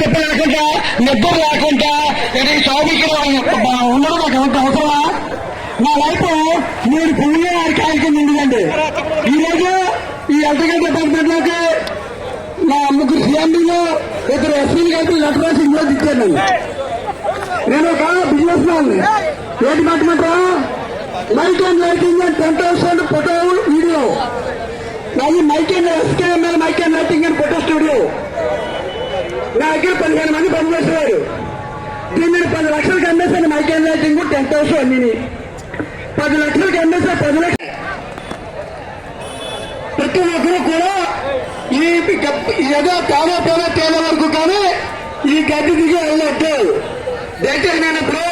తిప్ప లేకుండా నిద్ర లేకుండా ఇది సౌమికి ఉండడం నాకు ఎంత అవసరమా? నా లైఫ్ నేను పుణ్య కార్యక్రమం ఉండిందండి ఈరోజు ఈ ఎలక్ట్రికల్ డిపార్ట్మెంట్ నా ముగ్గురు సీఎండీలు ఇద్దరు ఎస్పీలు కలిపి లెటర్ రాసి ఇంట్లో ఇచ్చాను నేను ఒక businessman A department mike and lighting and ten thousand photo video. నాది mike and SKML mike and lighting and photo studio. నా దగ్గర పదిహేను మంది పనిచేసేవారు దీన్ని పది లక్షలకు అమ్మేసాను mike and lighting ten thousand అన్ని పది లక్షలకు అమ్మేసా పది లక్షలు ప్రతి ఒక్కరు కూడా ఈ ఏదో తేడా తేడా తేడా వరకు కానీ ఈ గడ్డి దిగి వెళ్ళొద్దు. దయచేసి నేను ఇప్పుడు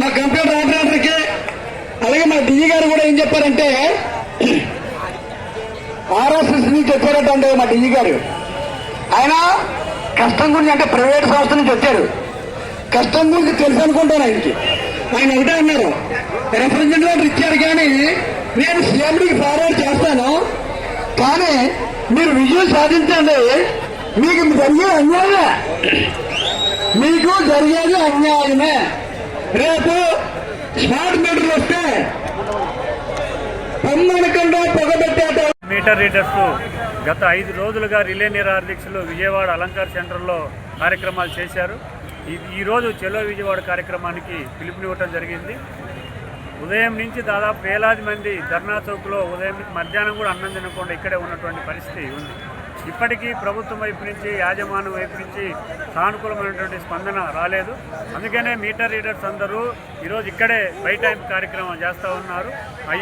మా కంప్యూటర్ ఆపరేటర్కి అలాగే మా డిజి గారు కూడా ఏం చెప్పారంటే ఆర్ఎస్ఎస్ చెప్పారట వచ్చారటండి మా డిజి గారు. ఆయన కష్టం గురించి అంటే ప్రైవేట్ సంస్థ నుంచి వచ్చారు. కష్టం గురించి తెలుసు అనుకుంటాను ఆయనకి. ఆయన ఒకటే అన్నారు రిప్రజెంటేటివ్ ఇచ్చారు కానీ నేను సీఎండికి ఫార్వర్డ్ చేస్తాను. కానీ మీరు విజయం సాధించండి. మీకు జరిగే అన్యాయమే. మీకు జరిగేది అన్యాయమే. రేపు స్మార్ట్ మీటర్లు వస్తే మీటర్ రీడర్స్ గత ఐదు రోజులుగా రిలే నిరాదీక్షలు విజయవాడ అలంకార్ సెంటర్లో కార్యక్రమాలు చేశారు. ఈరోజు చెలో విజయవాడ కార్యక్రమానికి పిలుపునివ్వటం జరిగింది. ఉదయం నుంచి దాదాపు వేలాది మంది ధర్నా చౌక్లో ఉదయం నుంచి మధ్యాహ్నం కూడా అన్నం తినకుండా ఇక్కడే ఉన్నటువంటి పరిస్థితి ఉంది. ఇప్పటికీ ప్రభుత్వం వైపు నుంచి యాజమాన్యం వైపు నుంచి సానుకూలమైనటువంటి స్పందన రాలేదు. అందుకనే మీటర్ రీడర్స్ అందరూ ఈరోజు ఇక్కడే బయట కార్యక్రమం చేస్తూ ఉన్నారు.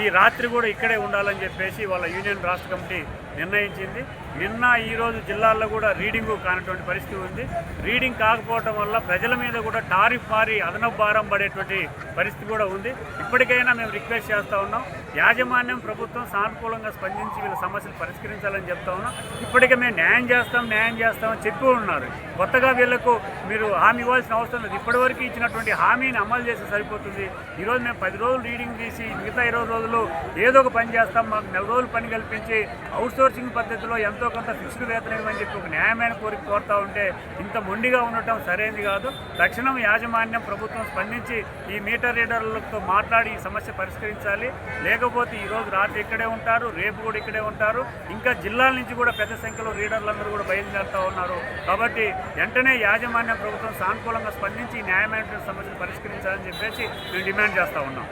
ఈ రాత్రి కూడా ఇక్కడే ఉండాలని చెప్పేసి వాళ్ళ యూనియన్ రాష్ట్ర కమిటీ నిర్ణయించింది. నిన్న ఈరోజు జిల్లాల్లో కూడా రీడింగ్ కానటువంటి పరిస్థితి ఉంది. రీడింగ్ కాకపోవటం వల్ల ప్రజల మీద కూడా టారిఫ్ మారి అదనపు భారం పడేటువంటి పరిస్థితి కూడా ఉంది. ఇప్పటికైనా మేము రిక్వెస్ట్ చేస్తూ ఉన్నాం. యాజమాన్యం ప్రభుత్వం సానుకూలంగా స్పందించి వీళ్ళ సమస్యలు పరిష్కరించాలని చెప్తా ఉన్నాం. ఇప్పటికే మేము న్యాయం చేస్తాం న్యాయం చేస్తామని చెప్పి ఉన్నారు. కొత్తగా వీళ్ళకు మీరు హామీ ఇవ్వాల్సిన అవసరం లేదు. ఇప్పటివరకు ఇచ్చినటువంటి హామీని అమలు చేసే సరిపోతుంది ఈరోజు మేము పది రోజులు రీడింగ్ తీసి మిగతా ఇరవై రోజులు ఏదో ఒక పని చేస్తాం. మాకు నెల రోజులు పని కల్పించి అవుట్సోర్సింగ్ పద్ధతిలో ఎంతో కొంత ఫిక్స్డ్ వేతనం చెప్పి ఒక న్యాయమైన కోరిక కోరుతా ఉంటే ఇంత మొండిగా ఉండటం సరైనది కాదు. తక్షణం యాజమాన్యం ప్రభుత్వం స్పందించి ఈ మీటర్ రీడర్లతో మాట్లాడి ఈ సమస్య పరిష్కరించాలి. లేకపోతే ఈరోజు రాత్రి ఇక్కడే ఉంటారు రేపు కూడా ఇక్కడే ఉంటారు. ఇంకా జిల్లాల నుంచి కూడా పెద్ద సంఖ్యలో రీడర్లందరూ కూడా బయలుదేరుతూ ఉన్నారు. కాబట్టి వెంటనే యాజమాన్యం ప్రభుత్వం సానుకూలంగా స్పందించి న్యాయమైన సమస్యను పరిష్కరించాలని చెప్పేసి మేము డిమాండ్ చేస్తూ ఉన్నాం.